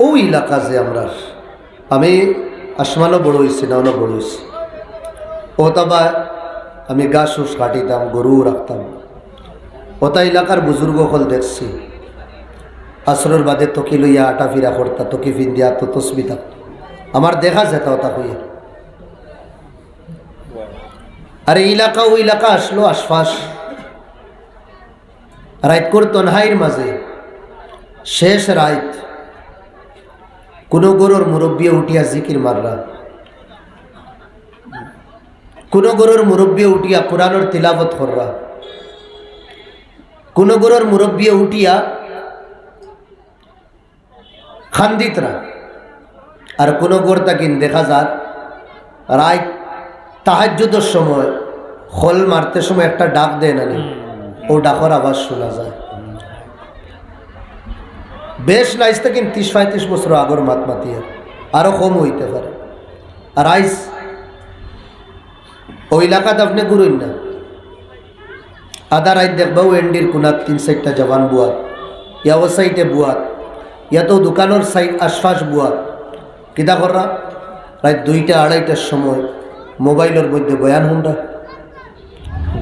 ও এলাকা যে আমরা। আমি আসমানও বড় হয়েছি নাও বড় হয়েছি। ও তবা আমি গাছ উস কাটিতাম গরু রাখতাম। ওটা এলাকার বুজুর্গ হল দেখছি। আসরের বাদে তকি লইয়া আটা ফিরা করতা তকি ফিন দিয়া তো তসবিতা আমার দেখা যেত ওটা হইয়া। আর এলাকা ওই এলাকা আসলো আশপাশ। রাইত কর তনহাইয়ের মাঝে। শেষ রাইত কোন গরুর মুরব্বী উঠিয়া জিকির মাররা কোন গরুর মুরব্বী উঠিয়া কোরআনের তিলাবত কররা কোন গরুর মুরব্বী উঠিয়া খান্দিতরা আর কোন গড় তাকিন দেখা যার রায় তাহাজ্যদের সময় হল মারতে সময় একটা ডাক দেয় না নি, ও ডাকর আওয়াজ শোনা যায়। বেশ নাইস থাকেন ত্রিশ পঁয়ত্রিশ বছর আগর মাত মাতিয়ার আরও কম হইতে পারে। আর আইস ওই এলাকাত আপনি ঘুরুন না। আধা রাত দেখবাও এন্ডির কোনাত তিন চারটা জবান বুয়াত, ইয়া ও সাইডে বুয়াত ইয়াতো দোকানের সাইড আশপাশ বুয়াত। কিতা কররা রাত দুইটা আড়াইটার সময় মোবাইলের মধ্যে বয়ান হুনরা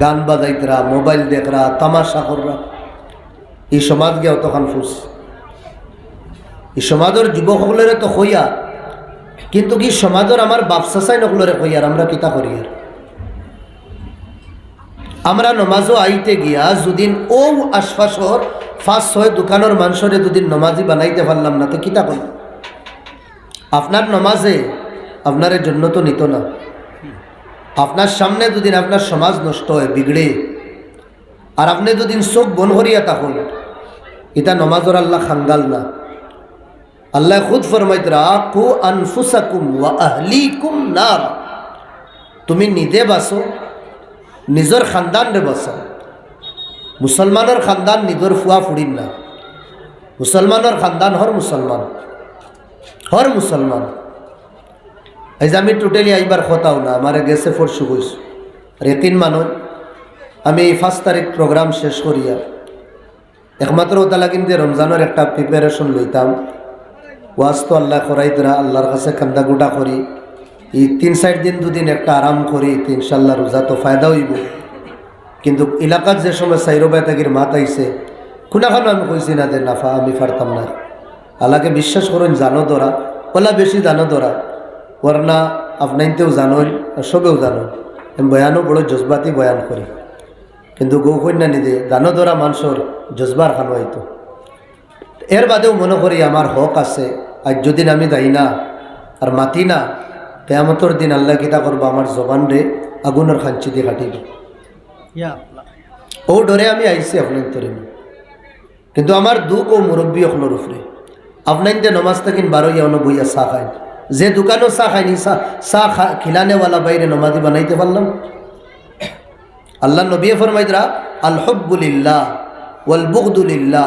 গান বাজাইতরা মোবাইল দেখরা তামাশা কররা এই সমাজ গিয়া তখন ফুস এই সমাজের যুবকসকলের তো হইয়া, কিন্তু কি সমাজের আমার বাপসাসাই নকলরে কইয়ার আমরা কিতা করি আর? আমরা নমাজও আইতে গিয়া যদিন ও আশপাশর ফাঁস ছয় দোকানের মানুষরে দুদিন নমাজি বানাইতে পারলাম না, তো কিতা করি? আপনার নমাজে আপনার জন্য তো নিত না। আপনার সামনে দুদিন আপনার সমাজ নষ্ট হয় বিগড়ে, আর আপনি দুদিন চোখ বন করিয়া তখন এটা নমাজর আল্লাহ খাঙ্গাল না। আল্লাহ খুদ ফরমাইত আনফুসাকুম ওয়া আহলিকুম নার। তুমি নিজে বাসো, নিজের খানদান রে বাসো। মুসলমানের খানদান নিজের ফুয়া ফুড়িন না। মুসলমানের খানদান হর মুসলমান হর মুসলমান। এই যে আমি টোটালি আইবার খতাও না, আমার গেছে ফরসু গইস রেতিন মানুষ, আমি এই ফার্স্ট তারিখ প্রোগ্রাম শেষ করিয়া, একমাত্র ওটা লাগিন যে রমজানের একটা প্রিপারেশন লইতাম। ওয়াজ তো আল্লাহ করাই তোরা আল্লাহর কাছে কান্দা গুটা করি। এই তিন চার দিন দুদিন একটা আরাম করি ইনশাল্লাহ রোজা তো ফায়দা হইব। কিন্তু এলাকার যে সময় সাইরবাই তাকির মাত আইছে, খুনাখানো আমি কইছি না যে, নাফা, আমি পারতাম না। আল্লাহকে বিশ্বাস করুন, জানো দরা ওলা বেশি জানো দরা ওরনা আপনাইতেও জানোই, আর সবেও জানো আমি বয়ানও বড় জজবাতি বয়ান করি। কিন্তু গৌ কন্যা নিদে দানো ধরা মানুষের জজবার খানো হইতো। এর বাদেও মনে করি আমার হক আছে। আজ যদি আমি দাই না আর মাতি না কেয়ামতর দিন আল্লাহ কিতা করব আমার জবান রে আগুনের খাঞ্চি দিয়ে কাটিব ও ডরে আমি আইছি আপনার তরে কিন্তু আমার দুঃখ ও মুরব্বী এখনোর উপরে। আপনার যে নমাজ থাকিন বারো ইয়া বইয়া চা খায়। যে দোকানও চা খায়নি চা চা খা খিলানেওয়ালা বাইরে নমাজি বানাইতে পারলাম। আল্লাহ নবী ফরমাইদরা আল হব্বুলিল্লাহ ওয়াল বুগদুলিল্লাহ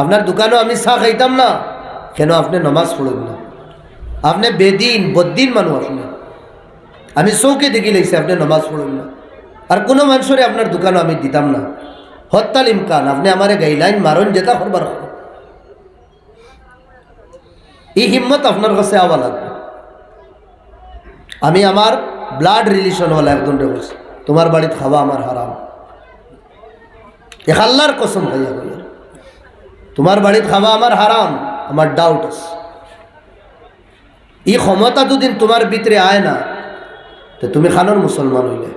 আপনার দোকানও আমি চা খাইতাম না। কেন আপনি নমাজ পড়েন না? আপনি বেদিন, বদ্দিন মানুষ আপনি। আমি চৌকে দেখি লাগছে আপনি নমাজ পড়েন না। আর কোনো মানুষরে আপনার দোকানও আমি দিতাম না। হত্যাল ইমকান, আপনি আমারে গাইলাইন মারণ যেটা করবার করো। এই হিম্মত আপনার কাছে আওয়া লাগবে। আমি আমার ব্লাড রিলেশনওয়ালা একজনরে বলছি। তোমার বাড়িতে খাওয়া আমার হারাম। এক আল্লাহর কসম ভাইয়া ভাইয়া তোমার বাড়িতে খাওয়া আমার হারাম, আমার ডাউট আছে। এই ক্ষমতা দুদিন তোমার ভিতরে আয় না, তো তুমি খানোর মুসলমান হইলে।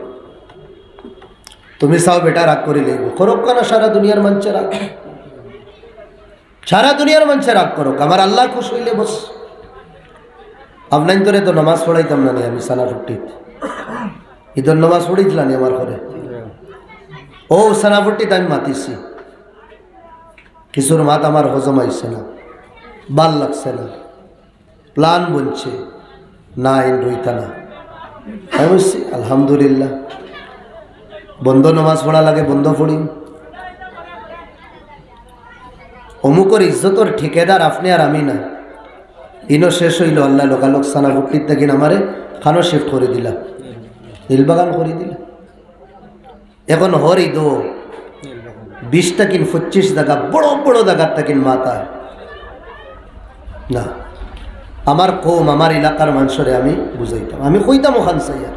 তুমি চাও বেটা রাগ করে লেগো করো না সারা দুনিয়ার মঞ্চে রাগ? সারা দুনিয়ার মঞ্চে রাগ করো আমার আল্লাহ খুশ হইলে বস। আপনার তোরে তো নমাজ পড়াইতাম না আমি সানা ফুটিত ঈদর নমাজ পড়িছিলাম নি আমার ঘরে? ও সানা ফুটিত আমি মাতিছি। কিছুর মাত আমার হজম আইছে না ভালো লাগছে না, প্লান বলছে না এন রইতা না। আমি আলহামদুলিল্লাহ। বন্ধ নমাজ পড়া লাগে, বন্ধ পড়ি। অমুকর ইজ্জতর ঠিকাদার আপনি আর আমি না। ইনো শেষ হইল, আল্লাহ লোকালোক সানা বুকটির থেকে আমারে খানো শিফট করে দিলা। নীলবাগান করে দিলা। এখন হরি দো বিশটা কিন পঁচিশ টাকা বড় বড় জায়গার তাকিন মাথা না, আমার কম, আমার এলাকার মানুষরে আমি বুঝাইতাম। আমি কইতাম ওখান সাইয়ার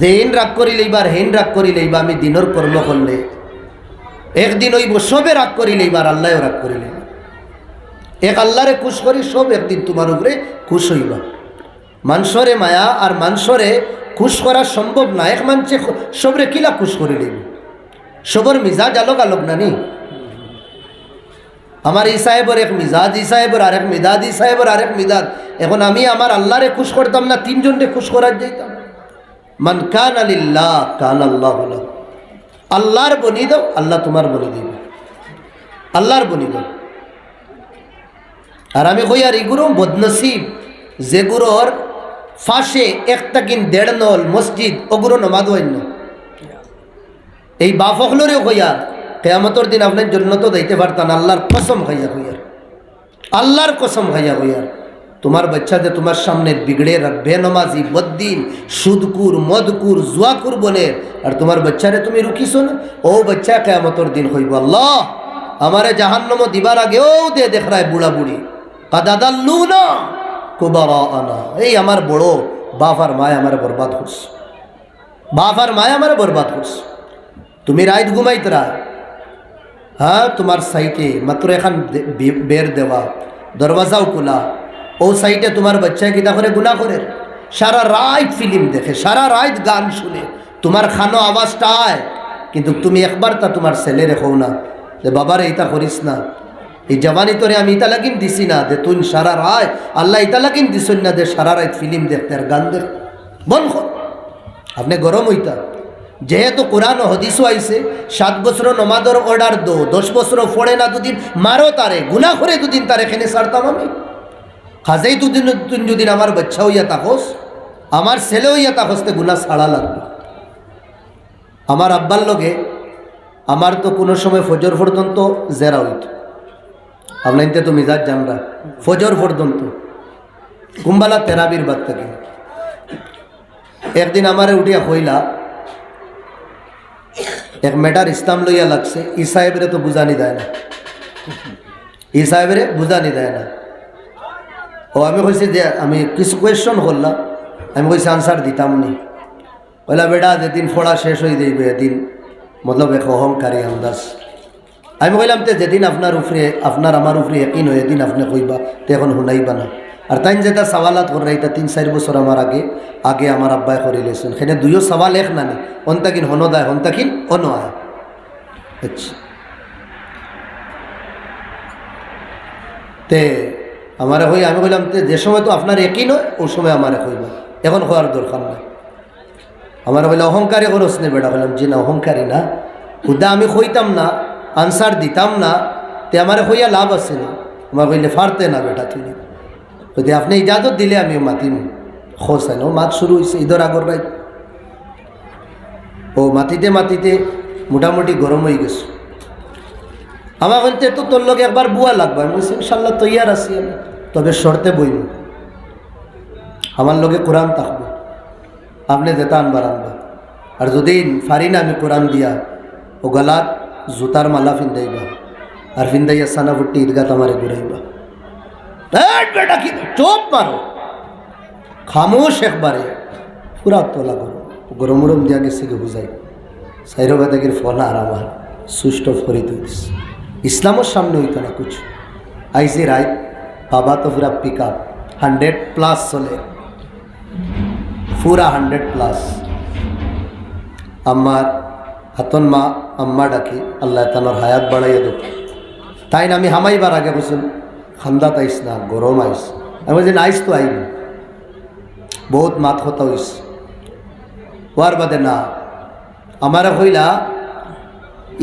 যে হেন রাগ করিলে এইবার হেন রাগ করিলে এইবার আমি দিনের কর্ম করলে। একদিন ওই সবে রাগ করিলে এইবার আল্লাহও রাগ করিলে এক আল্লাহরে খুশ করি, সব একদিন তোমার উপরে খুশ হইবা। মানুষরে মায়া আর মানুষরে খুশ করা সম্ভব না। এক মানুষে সবরে কিলা খুশ করে লইব? সবর মিজাজ আলোক আলোক নানি। আমার ই সাহেবর এক মিজাজ ই সাহেবর আরেক মিদাদ ই সাহেবর আরেক মিদাদ এখন আমি আমার আল্লাহরে খুশ করতাম না, তিনজনকে খুশ করার যাইতাম। মান কান আলিল্লাহ কান আল্লাহ বলো আল্লাহর বনি দাও, আল্লাহ তোমার বনি দিব। আল্লাহর বনি দাও। আর আমি কই, আর এগুলো বদনসিব যেগুলোর ফাঁসে একটা কিন দেড় নল মসজিদ ওগুলো নমাদ অন্য এই বাফকলরেও কইয়া, কেয়ামতর দিন আপনার জন্য তো দিতে পারতাম আল্লাহর কসম খাইয়া কইয়ার। আল্লাহর কসম খাইয়া কইয়ার। তোমার বাচ্চাদের তোমার সামনে বিগড়ে বেনমাজি বদ্দিন সুদকুর, মদকুর, জুয়াকুর বলে আর তোমার বাচ্চারে তুমি রুকিছো না? ও বাচ্চা, কেয়ামতর দিন হইব। আল্লাহ, আমারে জাহান্নম দিবার আগেও দে দেখ রায় বুড়া বুড়ি। কাদাদাল্লু না কুবারা আনা এই আমার বড় বাপ আর মায় আমার বরবাদ করছে। বাপ আর মায় আমার বরবাদ করছে। তুমি রাইট ঘুমাইত রা হ্যাঁ তোমার সাইটে মাত্র এখান বের দেওয়া। দরওয়াজাও খোলা। ও সাইটে তোমার বাচ্চা কিতা করে গুণা করে? সারা রাত ফিল্ম দেখে, সারা রাত গান শুনে। তোমার খানো আওয়াজটা আয়। কিন্তু তুমি একবার তা তোমার ছেলে রেখো না যে, বাবার, এইটা করিস না। এই জবানি তোরে আমি ইতা লাগিন দিছি না দে, তুই সারা রায় আল্লাহ ইতা লাগিন দিছই না দে, সারা রাত ফিল্ম দেখতে আর গান দেখ কর। আপনি গরম হইতা। যেহেতু কোরআন ও হদিসও আইছে, সাত বছর নমাদর অর্ডার দো, দশ বছর ফোড়ে না দুদিন, মারো তারে গুনা করে দুদিন তারে এখানে সারতাম আমি। খাজেই দুদিন দুদিন আমার বাচ্চা হইয়া তাকস আমার ছেলে হইয়া তাকসতে গুনা ছাড়া লাগবে। আমার আব্বার লগে আমার তো কোনো সময় ফজর পর্যন্ত জেরা হইত। আপনার তো মিজাজ জানরা ফজর পর্যন্ত। কুম্বালা তেরাবির বাদ থেকে। একদিন আমারে উঠিয়া কইলা এক মেটার ইসলাম লইয়া লাগছে, ই সাহেবরে তো বুঝানি দেয় না। ই সাহেবরে বুঝানি দেয় না। ও আমি কইছি যে, আমি কিছু কোয়েশন করলাম, আমি কইছি আনসার দিতাম নি। কইলা, বেটা, যেদিন ফোড়া শেষ হয়ে যাইবে এদিন, মতলব এক অহংকারী আন্দাজ। আমি কইলাম, তে, যেদিন আপনার উপরে, আপনার আমার উপরে একই নয়, এদিন আপনি কইবা, তে এখন শুনাইবা না। আর তাই যেটা সওয়ালাত করে এটা তিন, চার বছর আমার আগে আগে আমার আব্বাই করে লেছেন সেখানে দুইও সওয়াল এক নানি হন্তাকিন হনদায় হন্তাকিন অন আয় আচ্ছা। তে, আমারে হই, আমি কইলাম যে সময় তো আপনার একই নয় ওই সময় আমারে কইবা। এখন হওয়ার দরকার নাই। আমার বলে অহংকারী করস নে বেটা বললাম যে না, অহংকারী না। খুদা আমি কইতাম না, আনসার দিতাম না, তে আমার হইয়া লাভ আছে না। আমার কইলে ফারতে না বেটা, তুই। যদি আপনি ইজাজত দিলে আমিও মাতিম। খোসাইন ও মাত শুরু হয়েছে ঈদের আগর রাত ও মাতিতে মাতিতে মোটামুটি গরম হয়ে গেছে। আমার বলতে তো তোর লোক একবার বুয়া লাগবে। আমি বলছি ইনশাল্লাহ তৈয়ার আছি আমি। তবে শর্তে বইব আমার লোকে কোরআন থাকব আপনি যেতা আনবার আনবা আর যদি ফারি না আমি কোরআন দিয়া, ও গলাত জুতার মালা ফিন্দাইবা আর ফিন্দাইয়া সানা ফুটি ঈদগাত আমারে ঘুরাইবা বেটা কি চোপ মারো। খামোশ একবারে। পুরা তোলা করো গরম গরম দিয়া গেছে কি বুঝাই। সাইরবা থেকে ফল আর আমার সুষ্ট ফরি দিস ইসলামের সামনে হইতো না কিছু। আইসি রায় বাবা তো পুরা পিক আপ হান্ড্রেড প্লাস চলে। পুরা হান্ড্রেড প্লাস আমার হাতন মা, আম্মা ডাকি, আল্লাহ তানোর হায়াত বাড়াইয়া দেব তাই না আমি হামাইবার আগে বলছেন খান্দাত আইস না গরম আইস আমি বলছি আইস তো আইব বহুত মাত হতা হইস ওয়ার বাদে না আমার হইলা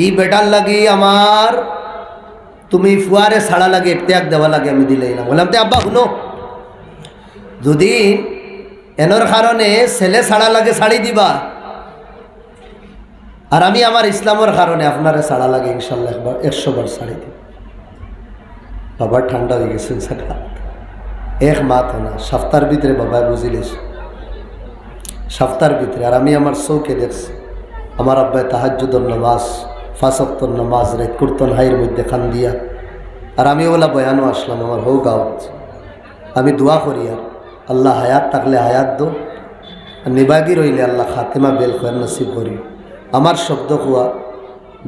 ই বেটার লাগি আমার তুমি ফুয়ারে ছাড়া লাগে একত্যাগ দেওয়া লাগে আমি দিলেই না বললাম, তে আব্বা, শুনো। যদি এনর কারণে ছেলে ছাড়া লাগে শাড়ি দিবা আর আমি আমার ইসলামের কারণে আপনারে ছাড়া লাগে, ইনশাল্লাহ একবার একশো বার শাড়ি দিব বাবা ঠান্ডা হয়ে গেছে এক মাত না, সপ্তাহের ভিতরে বাবা বুঝিলিস সপ্তাহের ভিতরে, আর আমি আমার চৌকে দেখছি। আমার আব্বাই তাহাজুদর নামাজ, ফাঁসক্তর নামাজ রেত কীর্তন হাইয়ের মধ্যে খান দিয়া। আর আমি ওলা বয়ানও আসলাম, আমার হৌ গাঁত আমি দোয়া করি, আর আল্লাহ হায়াত থাকলে হায়াত দো, আর নিবাগি রইলে আল্লাহ খাতেমা বেল খোয়ার নসিব করি। আমার শব্দ কোয়া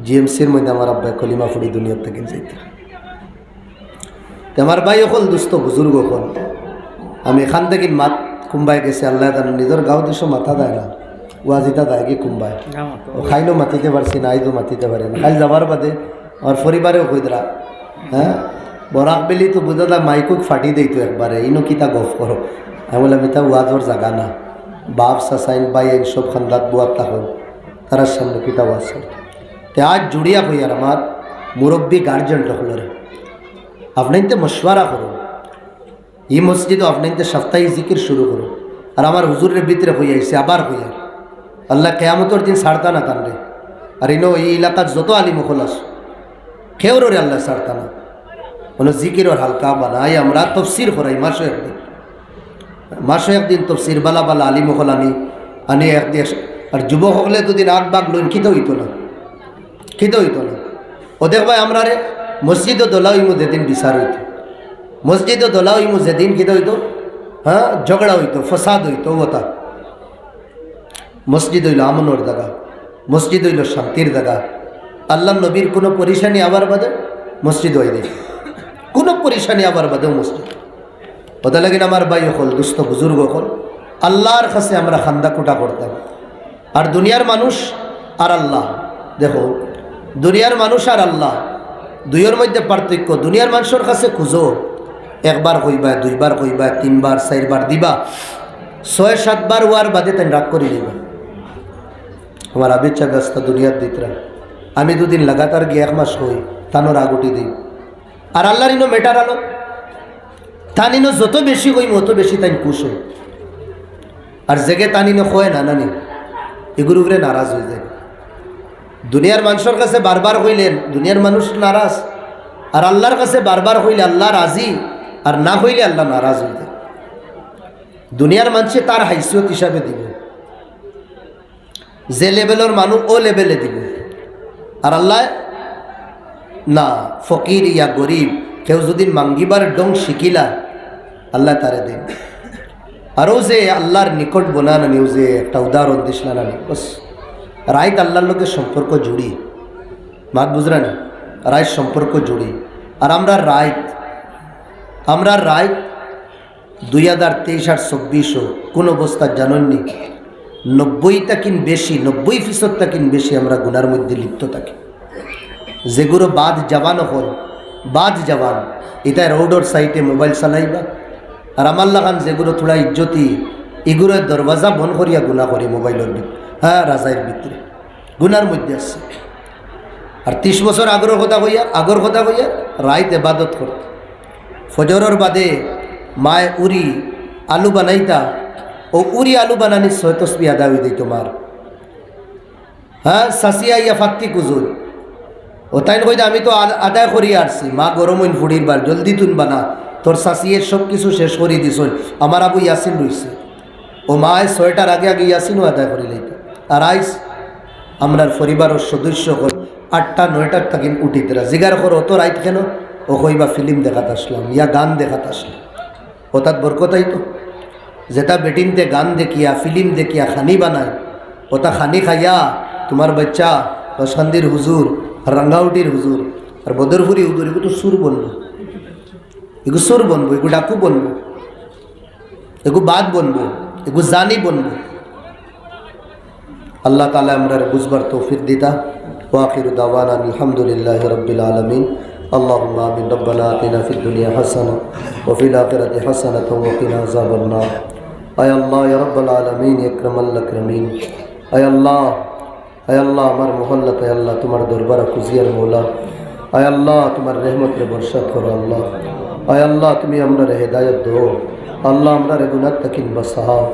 জিএমসির মধ্যে আমার আব্বাই কলিমা ফুড়ি দুনিয়ার থেকে যাইতে। আমার ভাই অকল দুস্থ বুজুর্গ অকল। আমি এখান থেকে মাত কুম্বাই গেছে, আল্লাহ তার নিজের গাঁও দেশ মাথা দেয় না। ওয়াজিতা দেয় কি কুম্বাই। ও খাইলো মাতিতে পারছি না আইদো মাতিতে পারে না। খাই যাবার বাদে আমার পরিবারেও কইদরা হ্যাঁ? বরাক বেলি তো বুঝা দা মাইকুক ফাটি দিত একবারে, ইনো কিতা গফ করো? আমি বললাম, এটা ওয়াজর জাগা না। বাপ সাসাইন বাই আইন সব খান্দাত বুয়ার তখন তারার সামনে কিতা ওয়াজ। তে আজ জুড়িয়া হই আর আমার মুরব্বী গার্জেন রহলরে আপনাইতে মশওয়ারা করুন। এই মসজিদও আপনাইতে সাপ্তাহিক জিকির শুরু করুন। আর আমার হুজুরের ভিতরে হয়ে আইসে, আবার হইয়া আল্লাহ কেয়ামতর দিন ছাড়তা না কান্দে আর ইনো এই এলাকার যত আলী মুখল আস কেউরে আল্লাহ ছাড়তা না। কোনো জিকিরর হালকা বানাই আমরা তফসির করাই, মাসে একদিন। মাসে একদিন তফসির, বালা বালা আলী মুখল আনি আনি একদিন আর যুবক হলে দুদিন আগ বাগ লইন খিতে হইতো না। খিতে হইতো না। ও দেখবাই আমরা রে মসজিদ ও দোলা হইমু যেদিন বিচার হইতো। মসজিদ ও দোলা হইমু যেদিন খিতে হইতো? হ্যাঁ ঝগড়া হইতো, ফসাদ হইতো ওটা মসজিদ হইল আমনোর জায়গা, মসজিদ হইল শান্তির জায়গা। আল্লাহ নবীর কোনো পরিশানি আবার বাদে মসজিদ হয়ে দেয় কোনো পরিশানি আবার বাদেও মসজিদ। ওটা লাগিন আমার ভাই হল দুস্থ বুজুর্গ হল আল্লাহর কাছে আমরা খান্দা কুটা করতাম। আর দুনিয়ার মানুষ আর আল্লাহ। দেখো, দুনিয়ার মানুষ আর আল্লাহ। দুইয়ের মধ্যে পার্থক্য, দুনিয়ার মানুষের কাছে খুঁজো। একবার কইবা, দুইবার কইবা, তিনবার, চারবার দিবা। ছয়, সাতবার হওয়ার বাদে তাই রাগ করে দিবা। আমার আবিচ্ছা ব্যস্ত দুনিয়ার দিতরা। আমি দুদিন লাগাতার গিয়ে এক মাস হই তানো রাগ উঠি দিই। আর আল্লাহর ইনো মেটার আলো। তানিনো যত বেশি হইম অত বেশি তাই খুশ হই। আর জেগে তানিনো হয় না, নানি এগুলো উপরে নারাজ হয়ে যায়। দুনিয়ার মানুষের কাছে বারবার হইলেন দুনিয়ার মানুষ নারাজ। আর আল্লাহর কাছে বারবার হইলে আল্লাহ রাজি, আর না হইলে আল্লাহ নারাজ যায়। দুনিয়ার মানুষে তার হাইসিয়ত হিসাবে দিব। যে লেভেলের মানুষ, ও লেভেলে দিব। আর আল্লাহ, না, ফকির ইয়া গরিব, কেউ যদি মাঙ্গিবার ডং শিকিলা আল্লাহ তারে দিন। আরও যে আল্লাহর নিকট বোনা নানি ও যে একটা উদাহরণ দিস না রাইত আল্লাহর লোকের সম্পর্ক জুড়ি। মাত বুঝরা না? রাইত সম্পর্ক জুড়ি। আর আমরা রাইত আমরা রাইত দুই হাজার তেইশ আর চব্বিশও কোন অবস্থা জানেননি নব্বইটা কিন বেশি, নব্বই ফিসদটা কিন বেশি আমরা গুনার মধ্যে লিপ্ত থাকি। যেগুলো বাদ জওয়ান হল, বাদ জওয়ান, এটা রোডর সাইডে মোবাইল চালাইবা। আর আমার লাগান যেগুলো থোড়া ইজ্জতি এগুলো দরওয়াজা বন করিয়া গুণা করি মোবাইলের ভিতরে। হ্যাঁ রাজাইয়ের ভিতরে। গুনার মধ্যে আছে। আর ত্রিশ বছর আগর কথা কইয়া, আগর কথা কইয়া রাইত এবাদত করত। ফজরের বাদে মায় উরি আলু বানাইতা, ও উরি আলু বানানি ছয় তসবি আদা হয়ে দিই তোমার। হ্যাঁ সাসিয়া ইয়া ফাত্তি কুজুর। ও তাই কইতে, আমি তো আদায় করিয়া আসছি। মা গরম হইন ফুড়ির বার জলদি তুন বানা তোর শাসিয়ে সব কিছু শেষ করি দিস আমার আবু ইয়াসিন রইছে। ও মায় ছয়টার আগে আগে ইয়াসিনও আদায় করি লইত আর আইস, আমরার পরিবারের সদস্য হল আটটা নয়টার থাকি উঠিতরা জিগার করো, অত রাইত কেন? ও কইবা ফিল্ম দেখাতে আসলাম, ইয়া গান দেখাতে আসলাম। তার বরকতাই তো যেটা বেটিনতে গান দেখিয়া, ফিল্ম দেখিয়া খানি বানায় ওটা খানি খাইয়া তোমার বাচ্চা রসান্দির হুজুর, রাঙ্গাউটির হুজুর, আর বদরপুরি হুজুর এগুলো তো সুর বনবো। এগু সুর বনবো, এগু ডাকু বনবো। এগু বাদ বনবো। এগু জানি বনবো আল্লাহ তালা আমরা বুঝবার তৌফিক দিতা ওয়াকির দাওয়ানা আলহামদুলিল্লাহ রবিল আলমিন اللهم آمين ربنا آتنا في الدنيا حسنة وفي الآخرة حسنة وقنا عذاب النار أي الله يا رب العالمين يكرم الأكرمين أي الله أي الله আমার মহল্লাতে আল্লাহ তোমার দরবার কুজিয়ার মৌলা আয় আল্লাহ তোমার রেহমতের বর্ষাত করো আল্লাহ আয় আল্লাহ, তুমি আমরা রে হেদায়ত দো আল্লাহ আমরা রে গুনার তাকিন বাসাও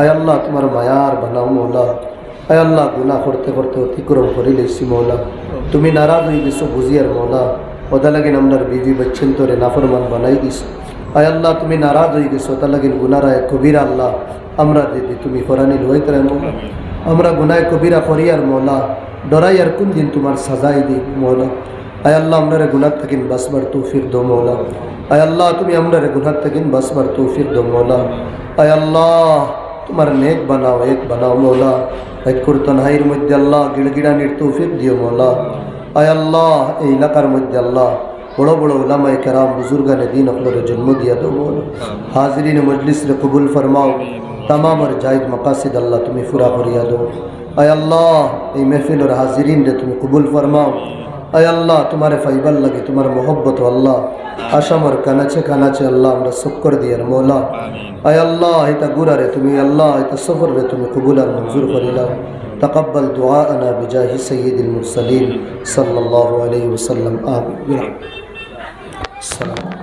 আয় আল্লাহ, তোমার মায়ার বানাও, মৌলা। আয় আল্লাহ, গুনাহ করতে করতে অতিক্রম করি লেছি মৌলা। তুমি নারাজ হয়ে গেছো বুঝিয়ার মৌলা। ওদা লাগিন আমরার বিবি বচ্ছেন তোরে নাফরমান বানাই দিস। আয় আল্লাহ, তুমি নারাজ হয়ে গেছো ওদা লাগিন গুনারায় কবিরা আল্লাহ। আমরা দিদি তুমি ফরানি লইতে রে মৌলা। আমরা গুনায় কবিরা করিয়ার মৌলা। ডরাই আর কোন দিন তোমার সাজাই দিই, মৌলা। আয় আল্লাহ আমরা গুনার থাকিন বাসবার তৌফিক দো মৌলা আয় আল্লাহ, তুমি আমরা গুনার থাকিন বাসবার তৌফিক দো মৌলা আয় আল্লাহ, তোমার নেক বানাও, এক বানাও মৌলা এক তনহাইয়ের মধ্যে আল্লাহ গিড়গিড়ানির তৌফিক দিও মৌলা আয় আল্লাহ, এই এলাকার মধ্যে আল্লাহ বড় বড় ওলামায় কেরাম, বুজুর্গানে দিন আপনার জন্ম দিয়া দো মৌলা হাজরিন মজলিস রে কবুল ফরমাও। তামাম আর জায়দ মকাসিদ আল্লাহ তুমি ফুরা করিয়া দো আয় আল্লাহ, এই মেহফিলের হাজিরিন রে তুমি কবুল ফরমাও। আয় আল্লাহ তোমারে ফাইবার লাগে তোমার মোহব্বত আল্লাহ আসামর কানাচে কানাচে আল্লাহ আমরা শক্কর দিয়ার মৌলা আয় আল্লাহ এটা গুরা রে তুমি আল্লাহ এটা সফর রে তুমি কবুল আর মঞ্জুর করিলাম تقبل دعاءنا بجاه سيد المرسلين صلى الله عليه وسلم آمين السلام